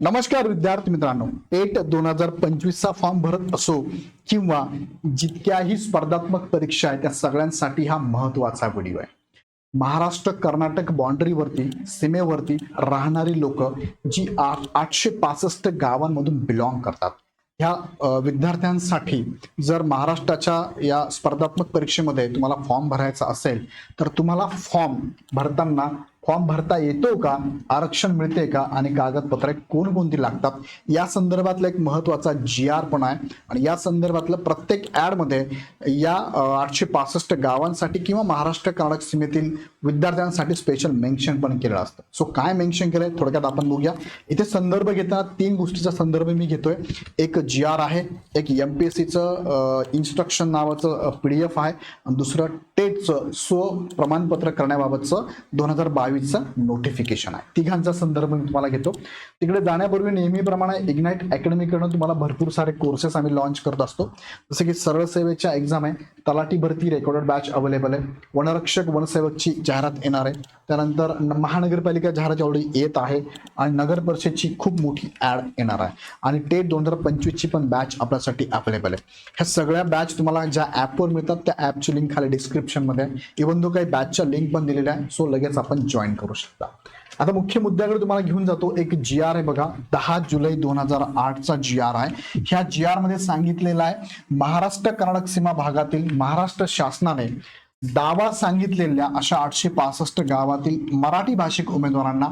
नमस्कार विद्यार्थी मित्रांनो एट दोन हजार पंचवीसचा फॉर्म भरत असो किंवा जितक्याही स्पर्धात्मक परीक्षा आहेत त्या सगळ्यांसाठी हा महत्त्वाचा व्हिडिओ आहे. महाराष्ट्र कर्नाटक बाँड्रीवरती सीमेवरती राहणारी लोक जी आठ आठशे पासष्ट गावांमधून बिलॉंग करतात. ह्या विद्यार्थ्यांसाठी जर महाराष्ट्राच्या या स्पर्धात्मक परीक्षेमध्ये तुम्हाला फॉर्म भरायचा असेल तर तुम्हाला फॉर्म भरताना फॉर्म भरता येतो का? आरक्षण मिळते का? आणि कागदपत्रे कोणकोणती लागतात? या संदर्भातला एक महत्त्वाचा जी आर पण आहे. आणि या संदर्भातलं प्रत्येक ॲडमध्ये या आठशे पासष्ट गावांसाठी किंवा महाराष्ट्र कर्नाटक सीमेतील विद्यार्थ्यांसाठी स्पेशल मेन्शन पण केलं असतं. सो काय मेन्शन केलंय? थोडक्यात आपण बघूया. इथे संदर्भ घेताना तीन गोष्टीचा संदर्भ मी घेतोय. एक जी आर आहे. एक एम पी एस सीचं इन्स्ट्रक्शन नावाचं पी डी एफ आहे. आणि दुसरं टेटचं स्व प्रमाणपत्र करण्याबाबतचं दोन हजार बावीस बावीसचं नोटिफिकेशन आहे. तिघांचा संदर्भ मी तुम्हाला घेतो. तिकडे जाण्यापूर्वी नेहमीप्रमाणे इग्नाईट अकॅडमीकडून तुम्हाला भरपूर सारे कोर्सेस आम्ही लॉन्च करत असतो. जसं की सरळ सेवेच्या एक्झाम आहे तलाठी भरती रेकॉर्डेड बॅच अवेलेबल आहे. वनरक्षक वनसेवकची जाहिरात येणार आहे. त्यानंतर महानगरपालिका जाहिरात ऑलरेडी येत आहे आणि नगर परिषदची खूप मोठी ॲड येणार आहे. आणि टेट दोन हजार पंचवीसची पण बॅच आपल्यासाठी अवेलेबल आहे. ह्या सगळ्या बॅच तुम्हाला ज्या ॲपवर मिळतात त्या ॲपची लिंक खाली डिस्क्रिप्शनमध्ये इव्हन इवन दो काही बॅचच्या लिंक पण दिलेल्या आहे सो लगेच आपण जॉईन करू शकता. आता मुख्य मुद्द्याकडे तुम्हाला घेऊन जातो एक जी आर आहे बघा. दहा जुलै दोन हजार आठचा जी आर आहे. ह्या जी आरमध्ये सांगितलेलं आहे महाराष्ट्र कर्नाटक सीमा भागातील महाराष्ट्र शासनाने दावा सांगितलेल्या अशा आठशे पासष्ट गावातील मराठी भाषिक उमेदवारांना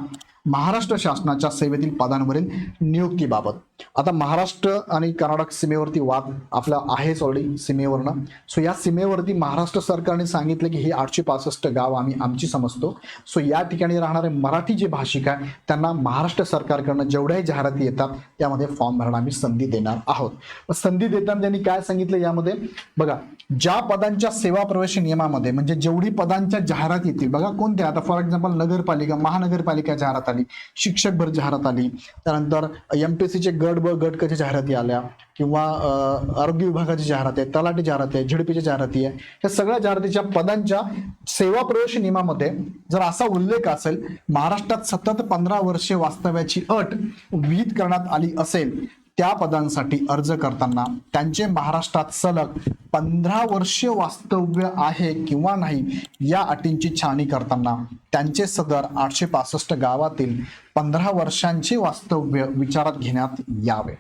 महाराष्ट्र शासनाच्या सेवेतील पदांवरील नियुक्तीबाबत आता महाराष्ट्र आणि कर्नाटक सीमेवरती वाद आपला आहेच ऑलरेडी सीमेवरनं. सो या सीमेवरती महाराष्ट्र सरकारने सांगितलं की हे आठशे पासष्ट गाव आम्ही आमची समजतो. सो या ठिकाणी राहणारे मराठी जे भाषिक आहे त्यांना महाराष्ट्र सरकारकडनं जेवढ्याही जाहिराती येतात त्यामध्ये फॉर्म भरणं आम्ही संधी देणार आहोत. संधी देताना त्यांनी काय सांगितलं यामध्ये? बघा ज्या पदांच्या सेवा प्रवेश नियमामध्ये म्हणजे जेवढी पदांच्या जाहिरात येतील बघा कोणत्या? आता फॉर एक्झाम्पल नगरपालिका महानगरपालिका जाहिरात आली. शिक्षक भर जाहिरात आली. त्यानंतर एमपीएससीचे गट ब गट कच्या जाहिराती आल्या. किंवा अं, आरोग्य विभागाची जाहिरात आहे तलाठी जाहिरात आहे झिडपीच्या जाहिराती आहे. ह्या सगळ्या जाहिरातीच्या पदांच्या सेवा प्रवेश नियमामध्ये जर असा उल्लेख असेल महाराष्ट्रात सतत पंधरा वर्षे वास्तव्याची अट विहित करण्यात आली असेल त्या पदांसाठी अर्ज करताना त्यांचे महाराष्ट्रात सलग पंधरा वर्ष वास्तव्य आहे किंवा नाही या अटींची छाणी करताना त्यांचे सदर आठशे पासष्ट गावातील पंधरा वर्षांचे वास्तव्य विचारात घेण्यात यावे.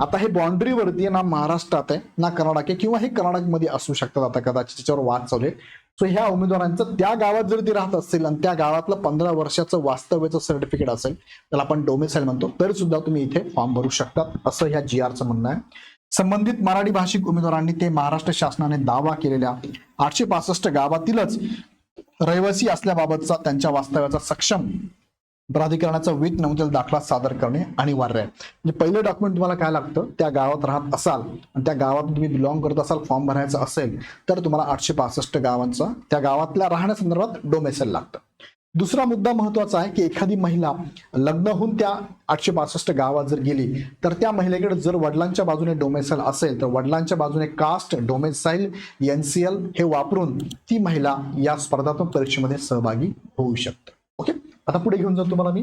आता हे बाउंड्रीवरती ना महाराष्ट्रात आहे ना कर्नाटक आहे किंवा हे कर्नाटकमध्ये असू शकतात. आता कदाचित त्याच्यावर वाद चालू आहे. सो ह्या उमेदवारांचं त्या गावात जर ती राहत असतील आणि त्या गावातलं पंधरा वर्षाचं वास्तव्याचं सर्टिफिकेट असेल त्याला आपण डोमेसाईल म्हणतो. तरी सुद्धा तुम्ही इथे फॉर्म भरू शकतात असं ह्या जी आरचं म्हणणं आहे. संबंधित मराठी भाषिक उमेदवारांनी ते महाराष्ट्र शासनाने दावा केलेल्या आठशे पासष्ट गावातीलच रहिवासी असल्याबाबतचा त्यांच्या वास्तव्याचा सक्षम प्राधिकरणाचा वीज नमुद्याला दाखला सादर करणे अनिवार्य आहे म्हणजे पहिलं डॉक्युमेंट तुम्हाला काय लागतं? त्या गावात राहत असाल आणि त्या गावात तुम्ही बिलॉंग करत असाल फॉर्म भरायचा असेल तर तुम्हाला आठशे पासष्ट गावांचा त्या गावातल्या राहण्यासंदर्भात डोमेसेल लागतं. दुसरा मुद्दा महत्त्वाचा आहे की एखादी महिला लग्न होऊन त्या आठशे पासष्ट गावात जर गेली तर त्या महिलेकडे जर वडिलांच्या बाजूने डोमेसाईल असेल तर वडिलांच्या बाजूने कास्ट डोमेसाईल एनसीएल हे वापरून ती महिला या स्पर्धात्मक परीक्षेमध्ये सहभागी होऊ शकते. आता पुढे घेऊन जातो तुम्हाला मी.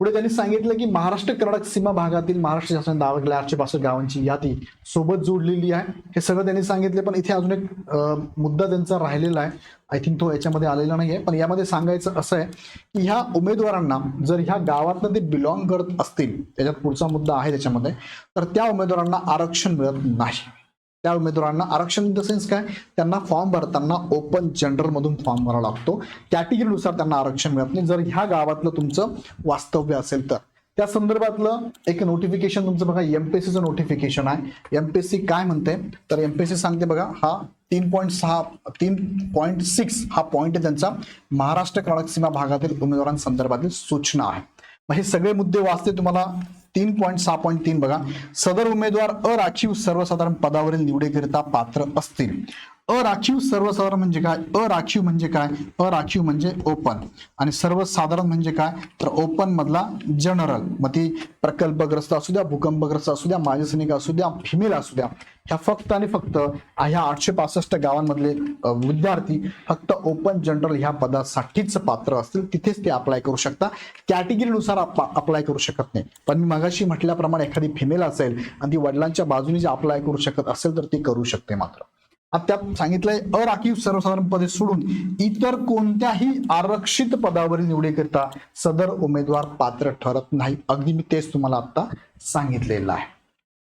पुढे त्यांनी सांगितलं की महाराष्ट्र कर्नाटक सीमा भागातील महाराष्ट्र शासन दावा केलेल्या आठशे पासष्ट गावांची यादी सोबत जोडलेली आहे. हे सगळं त्यांनी सांगितले पण इथे अजून एक मुद्दा त्यांचा राहिलेला आहे. आय थिंक तो याच्यामध्ये आलेला नाही आहे पण यामध्ये सांगायचं असं आहे की ह्या उमेदवारांना जर ह्या गावातनं ते बिलॉंग करत असतील त्याच्यात पुढचा मुद्दा आहे त्याच्यामध्ये तर त्या उमेदवारांना आरक्षण मिळत नाही. त्या उमेदवारांना आरक्षण इन द सेन्स काय? त्यांना फॉर्म भरताना ओपन जनरलमधून फॉर्म भरावा लागतो. कॅटेगरीनुसार त्यांना आरक्षण मिळत नाही. जर ह्या गावातलं तुमचं वास्तव्य असेल तर. त्या संदर्भातलं एक नोटिफिकेशन तुमचं बघा एमपीएससीचं नोटिफिकेशन आहे. एमपीएससी काय म्हणते? तर एमपीएससी सांगते बघा हा तीन पॉईंट सहा तीन पॉईंट सिक्स हा पॉईंट आहे त्यांचा महाराष्ट्र कडक सीमा भागातील उमेदवारांसंदर्भातील सूचना आहे. मग हे सगळे मुद्दे वाचते तुम्हाला तीन पॉईंट सहा पॉईंट तीन बघा. सदर उमेदवार अराखीव सर्वसाधारण पदावरील निवडीकरिता पात्र असतील. अराखीव सर्वसाधारण म्हणजे काय? अराखीव म्हणजे काय? अराखीव म्हणजे ओपन आणि सर्वसाधारण म्हणजे काय? तर ओपन मधला जनरल मग ती प्रकल्पग्रस्त असू द्या भूकंपग्रस्त असू द्या माजी सैनिक असू द्या फिमेल असू द्या ह्या फक्त आणि फक्त ह्या आठशे पासष्ट गावांमधले विद्यार्थी फक्त ओपन जनरल ह्या पदासाठीच पात्र असतील. तिथेच ते अप्लाय करू शकता. कॅटेगरीनुसार अप्लाय करू शकत नाही. पण मी मगाशी म्हटल्याप्रमाणे एखादी फिमेल असेल आणि ती वडिलांच्या बाजूने जे अप्लाय करू शकत असेल तर ती करू शकते मात्र. आता त्यात सांगितलंय अराखीव सर्वसाधारण पदे सोडून इतर कोणत्याही आरक्षित पदावरील निवडीकरिता सदर उमेदवार पात्र ठरत नाही. अगदी मी तेच तुम्हाला आता सांगितलेलं आहे.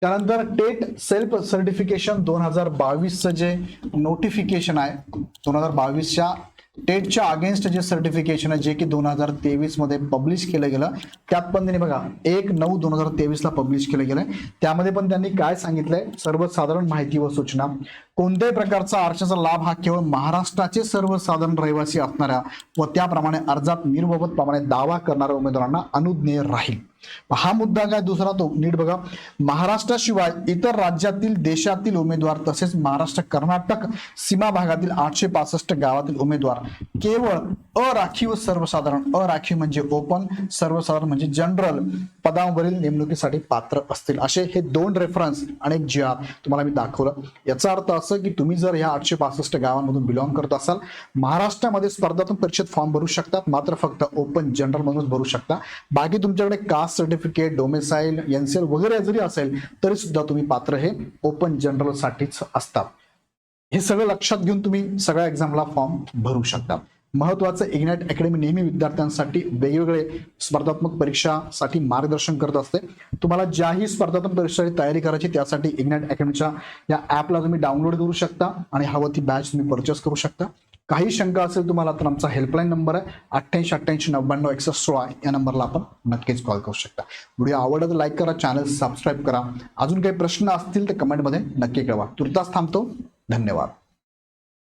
त्यानंतर टेट सेल्फ सर्टिफिकेशन दोन हजार बावीसचं जे नोटिफिकेशन आहे दोन हजार बावीसच्या टेटच्या अगेन्स्ट जे सर्टिफिकेशन आहे जे की दोन हजार तेवीसमध्ये पब्लिश केलं गेलं त्यात पण त्यांनी बघा एक नऊ दोन हजार तेवीस ला पब्लिश केलं गेलंय. त्यामध्ये पण त्यांनी काय सांगितलंय? सर्वसाधारण माहिती व सूचना. कोणत्याही प्रकारचा आरक्षणाचा लाभ हा केवळ महाराष्ट्राचे सर्वसाधारण रहिवासी असणाऱ्या व त्याप्रमाणे अर्जात निर्मोबत प्रमाणे दावा करणाऱ्या उमेदवारांना अनुज्ञेय राहील. हा मुद्दा काय दुसरा तो? नीट बघा. महाराष्ट्राशिवाय इतर राज्यातील देशातील उमेदवार तसेच महाराष्ट्र कर्नाटक सीमा भागातील आठशे पासष्ट गावातील उमेदवार केवळ अराखीव सर्वसाधारण. अराखीव म्हणजे ओपन सर्वसाधारण म्हणजे जनरल पदावरील नेमणुकीसाठी पात्र असतील. असे हे दोन रेफरन्स आणि एक जी तुम्हाला मी दाखवलं. याचा अर्थ असं की तुम्ही जर ह्या आठशे पासष्ट गावांमधून बिलॉंग करत असाल महाराष्ट्रामध्ये स्पर्धात्मक परीक्षेत फॉर्म भरू शकतात मात्र फक्त ओपन जनरल म्हणून भरू शकता. बाकी तुमच्याकडे कास्ट सर्टिफिकेट डोमेसाईल एनसीएल वगैरे जरी असेल तरी सुद्धा तुम्ही पात्र हे ओपन जनरल साठीच असतात. हे सगळं लक्षात घेऊन तुम्ही सगळ्या एक्झामला फॉर्म भरू शकता. महत्वाचं इग्नाइट अकॅडमी नेहमी विद्यार्थ्यांसाठी वेगवेगळे स्पर्धात्मक परीक्षासाठी मार्गदर्शन करत असते. तुम्हाला ज्याही स्पर्धात्मक परीक्षाची तयारी करायची त्यासाठी इग्नाइट अकॅडमीच्या या ॲपला तुम्ही डाउनलोड करू शकता आणि हवं ती बॅच तुम्ही परचेस करू शकता. काही शंका असेल तुम्हाला तर आमचा हेल्पलाईन नंबर आहे. अठ्ठ्याऐंशी अठ्ठ्याऐंशी नव्याण्णव एकसष्ट सोळा या नंबरला आपण नक्कीच कॉल करू शकता. व्हिडिओ आवडला तर लाईक करा चॅनल सबस्क्राईब करा. अजून काही प्रश्न असतील तर कमेंटमध्ये नक्की कळवा. तुर्तास थांबतो. धन्यवाद.